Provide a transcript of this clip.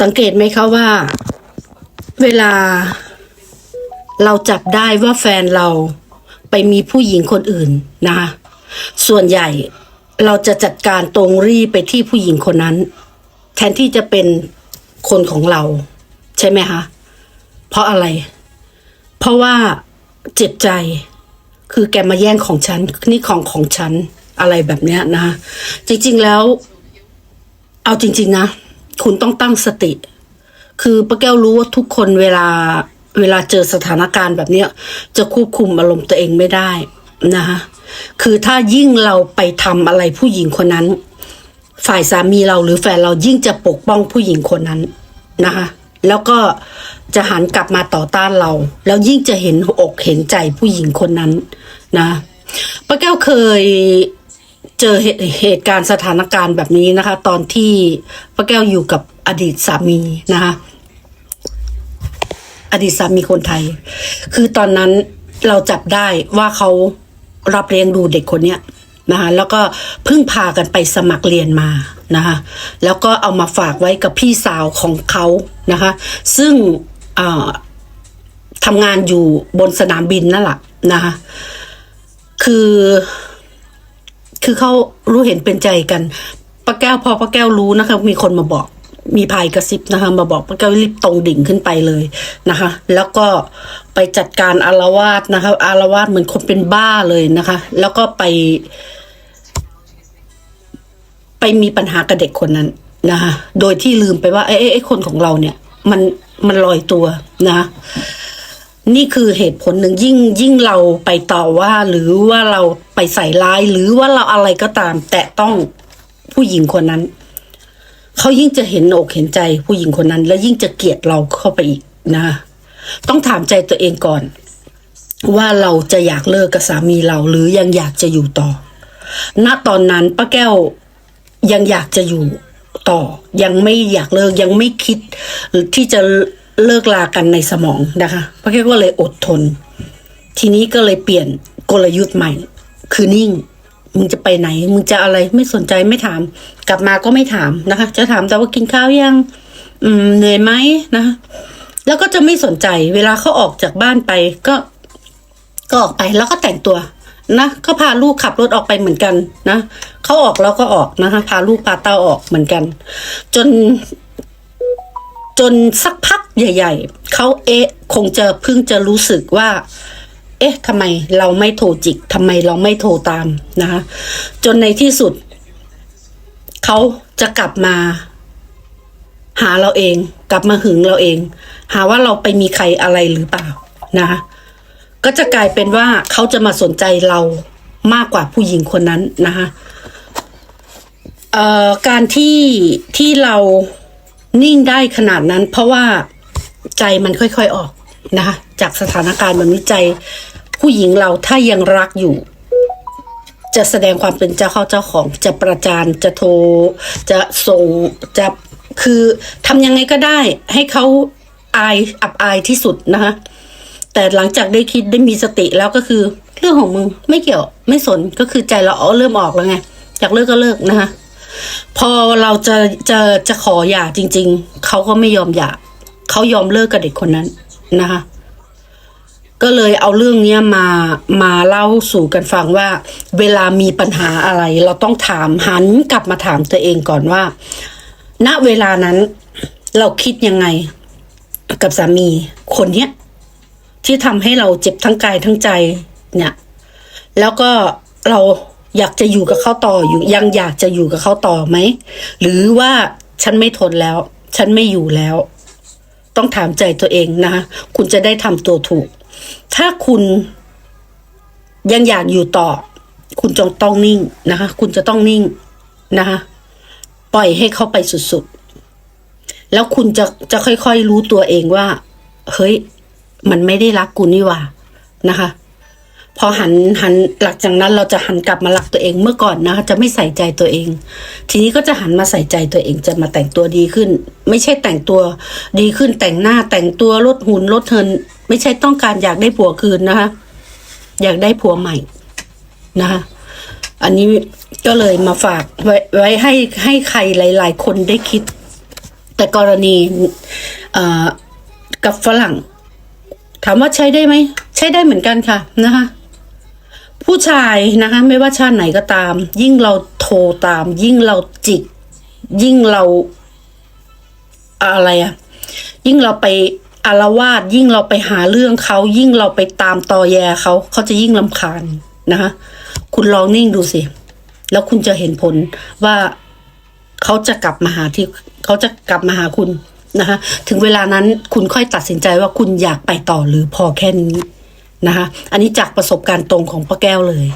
สังเกตไหมคะว่า เวลาเราจับได้ว่าแฟนเราไปมีผู้หญิงคนอื่นนะคะส่วนใหญ่เราจะจัดการตรงรีไปที่ผู้หญิงคนนั้น แทนที่จะเป็นคนของเรา ใช่ไหมคะ เพราะอะไร เพราะว่าเจ็บใจ คือแกมาแย่งของฉัน นี่ของของฉันอะไรแบบเนี้ยนะคะจริง ๆแล้ว เอาจริง ๆ นะ คุณต้องตั้งสติ คือป้าแก้วรู้ว่าทุกคนเวลาเวลาเจอสถานการณ์แบบเนี้ยจะควบคุมอารมณ์ตัวเองไม่ได้นะคะคือถ้ายิ่งเราไปทำอะไรผู้หญิงคนนั้น ฝ่ายสามีเราหรือแฟนเรายิ่งจะปกป้องผู้หญิงคนนั้นนะคะแล้วก็จะหันกลับมาต่อต้านเรา แล้วยิ่งจะเห็นอกเห็นใจผู้หญิงคนนั้นนะป้าแก้วเคย เจอเหตุเหตุการณ์สถานการณ์แบบนี้นะคะ ตอนที่ป้าแก้วอยู่กับอดีตสามีนะคะ อดีตสามีคนไทย คือตอนนั้นเราจับได้ว่าเขารับเลี้ยงดูเด็กคนเนี้ยนะคะแล้วก็เพิ่งพากันไปสมัครเรียนมานะคะแล้วก็เอามาฝากไว้กับพี่สาวของเขานะคะ ซึ่งทำงานอยู่บนสนามบินนั่นแหละนะคะคือ คือเขารู้เห็นเป็นใจกันป้าแก้วพอป้าแก้วรู้นะคะ มีคนมาบอกมีภายกระซิบนะคะ มาบอกป้าแก้วรีบตรงดิ่งขึ้นไปเลยนะคะ แล้วก็ไปจัดการอารวาสนะคะอารวาสเหมือนคนเป็นบ้าเลยนะคะ แล้วก็ไป ไปมีปัญหากับเด็กคนนั้นนะคะโดยที่ลืมไปว่าไอ้ไอ้ไอ้คนของเราเนี่ย มันมันลอยตัวนะคะ นี่คือเหตุผลหนึ่งยิ่งยิ่งเราไปต่อว่า หรือว่าเราไปใส่ร้าย หรือว่าเราอะไรก็ตาม แต่ต้องผู้หญิงคนนั้น เขายิ่งจะเห็นอกเห็นใจผู้หญิงคนนั้น แล้วยิ่งจะเกลียดเราเข้าไปอีกนะ ต้องถามใจตัวเองก่อน ว่าเราจะอยากเลิกกับสามีเรา หรือยังอยากจะอยู่ต่อ ณตอนนั้นป้าแก้วยังอยากจะอยู่ต่อ ยังไม่อยากเลิกยังไม่คิดหรือที่จะ เลิกลากันในสมองนะคะป้าแก้วก็เลยอดทน ทีนี้ก็เลยเปลี่ยนกลยุทธ์ใหม่ คือนิ่ง มึงจะไปไหน มึงจะอะไรไม่สนใจไม่ถาม กลับมาก็ไม่ถามนะคะ จะถามแต่ว่ากินข้าวยัง อืมเหนื่อยไหมนะะแล้วก็จะไม่สนใจ เวลาเขาออกจากบ้านไปก็ ก็ออกไปแล้วก็แต่งตัวนะก็พาลูกขับรถออกไปเหมือนกันนะเขาออกแล้วก็ออกนะคะ พาลูกพาเต้าออกเหมือนกัน จน จนสักพักใหญ่ ๆ เขาเอ๊ะคงจะเพิ่งจะรู้สึกว่า เอ๊ะทำไมเราไม่โทรจิกทำไมเราไม่โทรตามนะคะจนในที่สุด เขาจะกลับมา หาเราเอง กลับมาหึงเราเอง หาว่าเราไปมีใครอะไรหรือเปล่านะคะก็จะกลายเป็นว่าเขาจะมาสนใจเรามากกว่าผู้หญิงคนนั้นนะคะเอ่อการที่ที่เรา นิ่งได้ขนาดนั้น เพราะว่าใจมันค่อยๆออกนะคะจากสถานการณ์แบบนี้ใจ ผู้หญิงเราถ้ายังรักอยู่ จะแสดงความเป็นเจ้าเข้าเจ้าของจะประจานจะโทร จะส่งจะคือทำยังไงก็ได้ ให้เขาอายอับอายที่สุดนะคะแต่หลังจากได้คิดได้มีสติแล้วก็คือ เรื่องของมึงไม่เกี่ยวไม่สนก็คือใจเราเอาเริ่มออกแล้วไงอยากเลิกก็เลิกนะคะ พอเราจะจะจะขอหย่าจริง ๆ เขาก็ไม่ยอมหย่าเขายอมเลิกกับเด็กคนนั้นนะคะ ก็เลยเอาเรื่องเนี้ยมามาเล่าสู่กันฟังว่า เวลามีปัญหาอะไร เราต้องถามหันกลับมาถามตัวเองก่อนว่า ณเวลานั้นเราคิดยังไงกับสามีคนเนี้ยที่ทำให้เราเจ็บทั้งกายทั้งใจเนี่ย แล้วก็เรา อยากจะอยู่กับเขาต่ออยู่ยังอยากจะอยู่กับเขาต่อไหม หรือว่าฉันไม่ทนแล้ว ฉันไม่อยู่แล้ว ต้องถามใจตัวเองนะคะคุณจะได้ทำตัวถูก ถ้าคุณยังอยากอยู่ต่อ คุณจงต้องนิ่งนะคะ คุณจะต้องนิ่งนะคะปล่อยให้เขาไปสุดๆ แล้วคุณจะจะค่อยๆรู้ตัวเองว่า เฮ้ย มันไม่ได้รักกูนี่หว่านะคะ พอหันหันหลังจากนั้นเราจะหันกลับมารักตัวเองเมื่อก่อนนะคะจะไม่ใส่ใจตัวเอง ทีนี้ก็จะหันมาใส่ใจตัวเองจะมาแต่งตัวดีขึ้น ไม่ใช่แต่งตัวดีขึ้นแต่งหน้าแต่งตัวลดหุ่นลดเทินไม่ใช่ต้องการอยากได้ผัวคืนนะคะ อยากได้ผัวใหม่นะคะอันนี้ก็เลยมาฝากไว้ไว้ให้ให้ใครหลาย ๆ คนได้คิด แต่กรณีกับฝรั่ง ถามว่าใช้ได้ไหม ใช้ได้เหมือนกันค่ะนะคะ ผู้ชายนะคะไม่ว่าชาติไหนก็ตาม ยิ่งเราโทรตาม ยิ่งเราจิก ยิ่งเราอะไรอะยิ่งเราไปอารวาสยิ่งเราไปหาเรื่องเขายิ่งเราไปตามตอแยเขาเขาจะยิ่งลำคาญนะคะคุณลองนิ่งดูสิ แล้วคุณจะเห็นผลว่าเขาจะกลับมาหาที่เขาจะกลับมาหาคุณนะคะถึงเวลานั้นคุณค่อยตัดสินใจว่าคุณอยากไปต่อหรือพอแค่นี้ นะคะ อันนี้จากประสบการณ์ตรงของป้าแก้วเลย